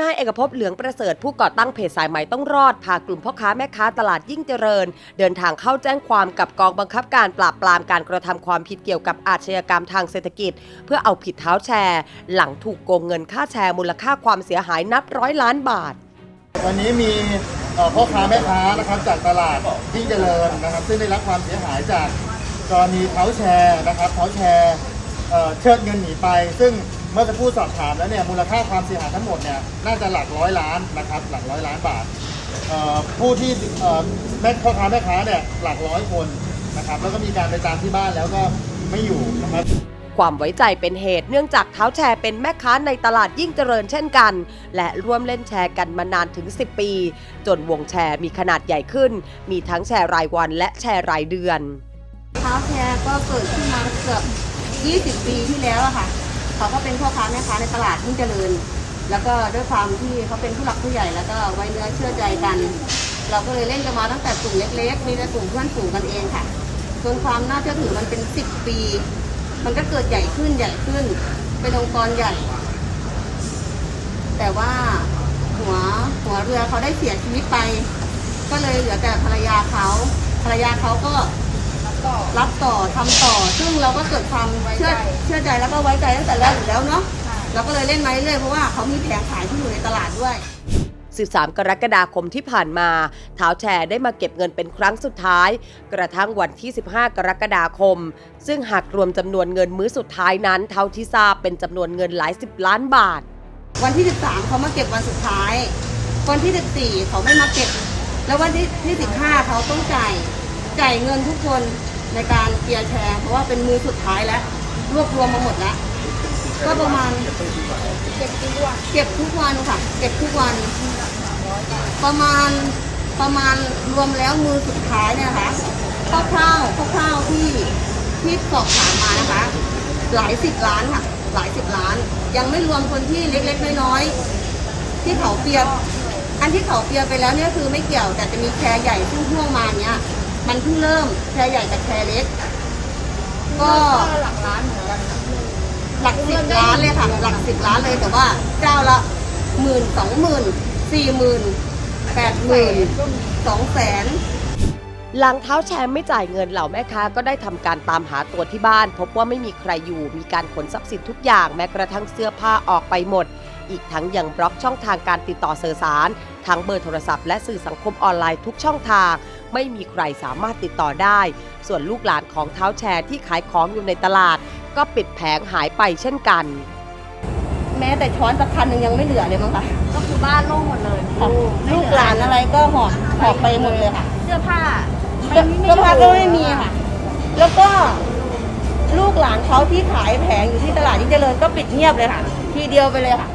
นายเอกภพเหลืองประเสริฐผู้ก่อตั้งเพจสายไหมต้องรอด พากลุ่มพ่อค้าแม่ค้าตลาดยิ่งเจริญ เดินทางเข้าแจ้งความกับกองบังคับการปราบปรามการกระทำความผิดเกี่ยวกับอาชญากรรมทางเศรษฐกิจ เพื่อเอาผิดเท้าแชร์ หลังถูกโกงเงินค่าแชร์มูลค่าความเสียหายนับร้อยล้านบาท วันนี้มีพ่อค้าแม่ค้านะครับจากตลาดยิ่งเจริญนะครับ ซึ่งได้รับความเสียหายจากกรณีเท้าแชร์นะครับเท้าแชร์เชิดเงินหนีไป ซึ่ง เมื่อสักครู่สอบถามแล้วเนี่ยมูลค่าความเสียหายทั้งหมดเนี่ยน่าจะหลักร้อยล้านนะครับหลักร้อยล้านบาทเอ่อผู้ที่เอ่อแม่พ่อค้าแม่ค้าเนี่ยหลักร้อยคนนะครับแล้วก็มีการไปตามที่บ้านแล้วก็ไม่อยู่นะครับ ความไว้ใจเป็นเหตุเนื่องจากเท้าแชร์เป็นแม่ค้าในตลาดยิ่งเจริญเช่นกัน และร่วมเล่นแชร์กันมานานถึง 10 ปี จนวงแชร์มีขนาดใหญ่ขึ้น มีทั้งแชร์รายวันและแชร์รายเดือน เท้าแชร์ก็เกิดขึ้นมาเกือบ 20 ปีที่แล้วอะค่ะ เขาก็เป็นพ่อค้าแม่ค้าในตลาดยิ่เจริญ แล้วก็ด้วยความที่เขาเป็นผู้หลักผู้ใหญ่แล้วก็ไว้เนื้อเชื่อใจกัน เราก็เลยเล่นกันมาตั้งแต่กลุ่มเล็กๆ มีแต่กลุ่มเพื่อนฝูงกันเองค่ะจนความน่าเชื่อถือมันเป็น10ปี มันก็เกิดใหญ่ขึ้นใหญ่ขึ้น เป็นองค์กรใหญ่ แต่ว่าหัวหัวเรือเขาได้เสียชีวิตไป ก็เลยเหลือแต่ภรรยาเขาภรรยาเขาก็ รับต่อทำต่อ ซึ่งเราก็เกิดความเชื่อเชื่อใจแล้วก็ไว้ใจตั้งแต่แรกอยู่แล้วเนาะเราก็เลยเล่นมาเรื่อยๆเพราะว่าเขามีแผงขายที่อยู่ในตลาดด้วย 13 กรกฎาคมที่ผ่านมาเท้าแชร์ได้มาเก็บเงินเป็นครั้งสุดท้าย กระทั่งวันที่ 15 กรกฎาคม ซึ่งหากรวมจำนวนเงินมื้อสุดท้ายนั้น เท่าที่ทราบเป็นจำนวนเงินหลายสิบล้านบาท วันที่ 13เขามาเก็บวันสุดท้าย วันที่ 14เขาไม่มาเก็บ แล้ววันที่ที่15เขาต้องจ่ายจ่ายเงินทุกคน ในการเกียร์แชร์ เพราะว่าเป็นมือสุดท้ายแล้ว รวบรวมมาหมดแล้ว ก็ประมาณเก็บทุกวันเก็บทุกวันค่ะ เก็บทุกวัน ประมาณประมาณรวมแล้วมือสุดท้ายเนี่ยนะคะคร่าวๆคร่าวๆที่ที่สอบถามมานะคะ หลายสิบล้านค่ะ หลายสิบล้าน ยังไม่รวมคนที่เล็กๆน้อยๆที่เขาเปียกอันที่เขาเปียไปแล้วเนี่ยคือไม่เกี่ยวแต่จะมีแชร์ใหญ่ซึ่งพ่วงมาเนี้ย มันเพิ่งเริ่มแชร์ใหญ่กับแชร์เล็ก ก็หลักล้านเหมือนกันหลักสิบล้านเลยค่ะ หลักสิบล้านเลยแต่ว่าเจ้าละหมื่นสองหมื่นสี่หมื่นแปดหมื่นสองแสนหลังเท้าแชร์ไม่จ่ายเงินเหล่าแม่ค้าก็ได้ทำการตามหาตัวที่บ้าน พบว่าไม่มีใครอยู่มีการขนทรัพย์สินทุกอย่างแม้กระทั่งเสื้อผ้าออกไปหมด อีกทั้งยังบล็อกช่องทางการติดต่อสื่อสาร ทั้งเบอร์โทรศัพท์และสื่อสังคมออนไลน์ทุกช่องทาง ไม่มีใครสามารถติดต่อได้ ส่วนลูกหลานของเท้าแชร์ที่ขายของอยู่ในตลาด ก็ปิดแผงหายไปเช่นกัน แม้แต่ช้อนสักคันหนึ่งยังไม่เหลือเลยมั้งคะก็คือบ้านโล่งหมดเลยค่ะลูกหลานอะไรก็หอบหอบไปหมดเลยค่ะเสื้อผ้าเสื้อเสื้อผ้าก็ไม่มีค่ะ แล้วก็ลูกหลานเขาที่ขายแผงอยู่ที่ตลาดยิ่งเจริญก็ปิดเงียบเลยค่ะ ทีเดียวไปเลยค่ะ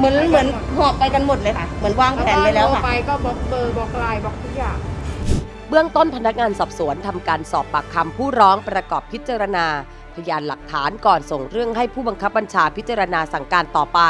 เหมือนเหมือนหอบไปกันหมดเลยค่ะ เหมือนวางแผนไปแล้วค่ะ ไปก็บล็อกเบอร์บล็อกไลน์บล็อกทุกอย่าง เบื้องต้นพนักงานสอบสวนทำการสอบปากคำผู้ร้องประกอบพิจารณา พยานหลักฐานก่อนส่งเรื่องให้ผู้บังคับบัญชาพิจารณาสั่งการต่อไป